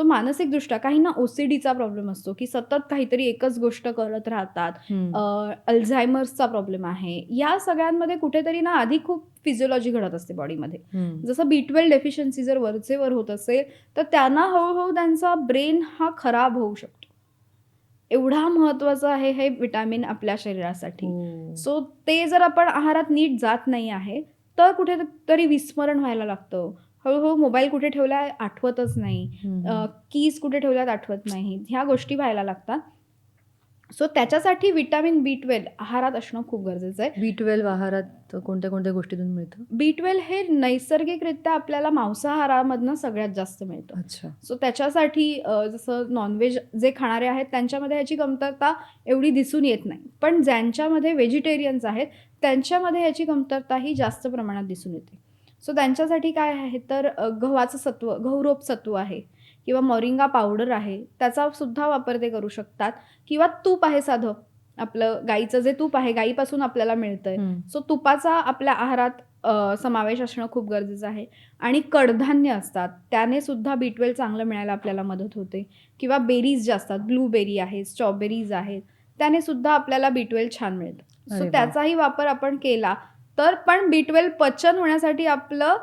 So मानसिकदृष्ट्या काहींना ओसीडीचा problem असतो की सतत काहीतरी एकच गोष्ट करत राहतात. अल्झायमर्सचा प्रॉब्लेम आहे या सगळ्यांमध्ये कुठेतरी ना आधी खूप फिजिओलॉजी घडत असते बॉडीमध्ये. जसं बी ट्वेल्व डेफिशियन्सी जर वरचेवर होत असेल तर त्यांना हळूहळू त्यांचा ब्रेन हा खराब होऊ शकतो एवढा महत्वाचं आहे हे विटॅमिन आपल्या शरीरासाठी हो. सो ते जर आपण आहारात नीट जात नाही आहे तर कुठेतरी विस्मरण व्हायला लागतं हळूहळू मोबाईल कुठे ठेवलाय आठवतच नाही. कीज कुठे ठेवल्यात आठवत नाही. ह्या गोष्टी व्हायला लागतात. सो त्याच्यासाठी विटॅमिन बी ट्वेल्व आहारात असणं खूप गरजेचं आहे. बी ट्वेल्व आहारात कोणत्या कोणत्या गोष्टीतून मिळतं? बी ट्वेल्व हे नैसर्गिकरित्या आपल्याला मांसाहारामधनं सगळ्यात जास्त मिळतं. अच्छा. सो त्याच्यासाठी जसं नॉनव्हेज जे खाणारे आहेत त्यांच्यामध्ये ह्याची कमतरता एवढी दिसून येत नाही. पण ज्यांच्यामध्ये व्हेजिटेरियन्स आहेत त्यांच्यामध्ये ह्याची कमतरता ही जास्त प्रमाणात दिसून येते. सो त्यांच्यासाठी काय आहे? तर गव्हाचं सत्व गहुरोप सत्व आहे किंवा मोरिंगा पावडर आहे त्याचा सुद्धा वापर ते करू शकतात. किंवा तूप आहे साधं आपलं गाईचं जे तूप आहे गाईपासून आपल्याला मिळतंय. सो तुपाचा आपल्या आहारात समावेश असणं खूप गरजेचं आहे. आणि कडधान्य असतात त्याने सुद्धा बी ट्वेल्व चांगलं मिळायला आपल्याला मदत होते. किंवा बेरीज ज्या असतात ब्लूबेरी आहे स्ट्रॉबेरीज आहेत त्याने सुद्धा आपल्याला बी ट्वेल्व छान मिळतं. सो. त्याचाही वापर आपण केला तर पण बी ट्वेल्व पचन होण्यासाठी आपलं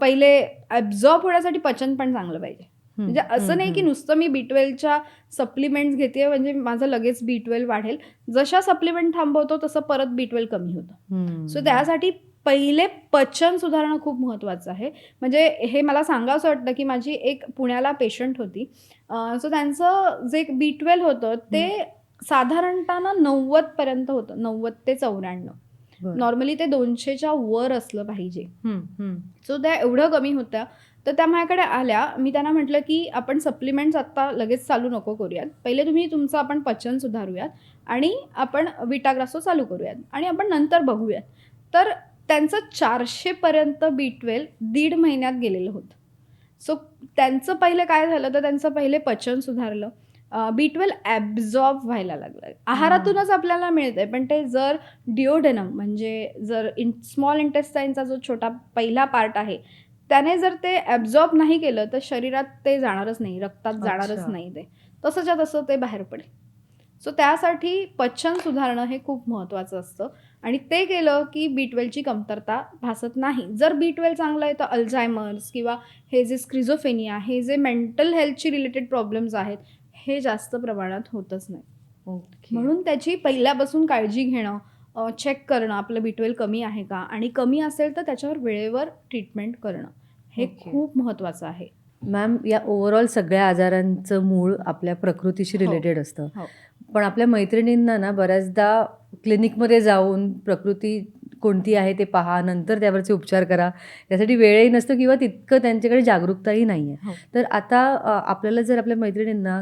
पहिले ॲब्झॉर्ब होण्यासाठी पचन पण चांगलं पाहिजे. म्हणजे असं नाही की. नुसतं मी बी ट्वेल्वच्या सप्लिमेंट्स घेते म्हणजे माझं लगेच बी ट्वेल्व वाढेल जशा सप्लिमेंट थांबवतो तसं परत बी ट्वेल्व कमी होतं. सो त्यासाठी पहिले पचन सुधारणं खूप महत्त्वाचं आहे म्हणजे हे मला सांगावंसं वाटतं की माझी एक पुण्याला पेशंट होती सो त्यांचं जे बी ट्वेल्व होतं ते साधारणतः नव्वदपर्यंत होतं नव्वद ते चौऱ्याण्णव. नॉर्मली ते दोनशेच्या वर असलं पाहिजे. सो त्या एवढं कमी होत्या. तर त्या माझ्याकडे आल्या. मी त्यांना म्हटलं की आपण सप्लिमेंट्स आत्ता लगेच चालू नको करूयात. पहिले तुम्ही तुमचं आपण पचन सुधारूयात आणि आपण विटाग्रासो चालू करूयात आणि आपण नंतर बघूयात. तर त्यांचं चारशेपर्यंत बी ट्वेल्व दीड महिन्यात गेलेलं होतं. सो त्यांचं पहिलं काय झालं? तर त्यांचं पहिले पचन सुधारलं. बी ट्वेल्व ॲब्झॉर्ब व्हायला लागलं आहारातूनच आपल्याला मिळतंय पण ते जर डिओडेनम म्हणजे जर इन स्मॉल इंटेस्टाईनचा जो छोटा पहिला पार्ट आहे त्याने जर ते ॲब्झॉर्ब नाही केलं तर शरीरात ते जाणारच नाही रक्तात जाणारच. नाही ते. तसंच्या तसं ते बाहेर पडेल. सो त्यासाठी पचन सुधारणं हे खूप महत्त्वाचं असतं. आणि ते केलं की बी ट्वेल्वची कमतरता भासत नाही. जर बी ट्वेल्व चांगलं आहे तर अल्झायमर्स किंवा हे जे स्क्रिझोफेनिया हे जे मेंटल हेल्थची रिलेटेड प्रॉब्लेम्स आहेत हे जास्त प्रमाणात होतच नाही ओके. म्हणून त्याची पहिल्यापासून काळजी घेणं चेक करणं आपलं बी ट्वेल्व कमी आहे का आणि कमी असेल तर त्याच्यावर वेळेवर ट्रीटमेंट करणं हे ओके. खूप महत्त्वाचं आहे मॅम या ओव्हरऑल सगळ्या आजारांचं मूळ आपल्या प्रकृतीशी हो. रिलेटेड असतं हो. पण आपल्या मैत्रिणींना ना बऱ्याचदा क्लिनिकमध्ये जाऊन प्रकृती कोणती आहे ते पहा नंतर त्यावरचे उपचार करा. यासाठी वेळही नसतो किंवा तितकं त्यांच्याकडे जागरूकताही नाही आहे हो. तर आता आपल्याला जर आपल्या मैत्रिणींना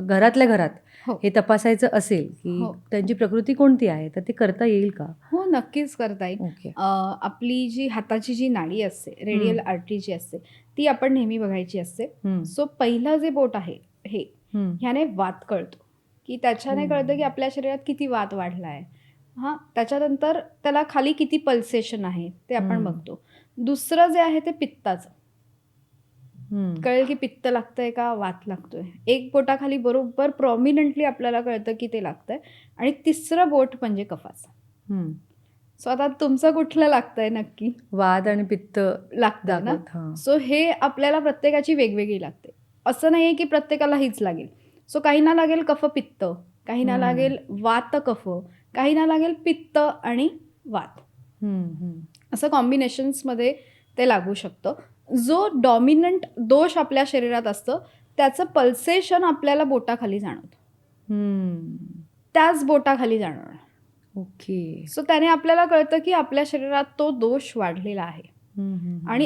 घरातल्या घरात हो. हे तपासायचं असेल की हो. त्यांची प्रकृती कोणती आहे तर ते करता येईल का? हो नक्कीच करता येईल. आपली जी हाताची जी नाडी असते रेडियल आर्टरी जी असते ती आपण नेहमी बघायची असते. सो पहिलं जे बोट आहे हे ह्याने वात कळतो. की त्याच्याने. कळतं की आपल्या शरीरात किती वात वाढला आहे हां त्याच्यानंतर त्याला खाली किती पल्सेशन आहे ते आपण. बघतो. दुसरं जे आहे ते पित्ताचं. कळेल की पित्त लागतंय का? वात लागतोय. एक बोटाखाली बरोबर प्रॉमिनंटली आपल्याला कळतं की ते लागतंय. आणि तिसरं बोट म्हणजे कफाचं. हम्म. सो आता तुमचं कुठलं लागतंय नक्की? वाद आणि पित्त लागतंय ना? हां. सो हे आपल्याला प्रत्येकाची वेगवेगळी लागते. असं नाही आहे की प्रत्येकाला हीच लागेल सो काहींना लागेल कफ पित्त. काहींना हम्म. लागेल वात कफ. काहींना लागेल पित्त आणि वात. असं कॉम्बिनेशन्समध्ये ते लागू शकतं. जो डॉमिनंट दोष आपल्या शरीरात असतं त्याचं पल्सेशन आपल्याला बोटाखाली जाणवतं. हम्म. त्याच बोटाखाली जाणवणार. ओके. सो त्याने आपल्याला कळतं की आपल्या शरीरात तो दोष वाढलेला आहे. आणि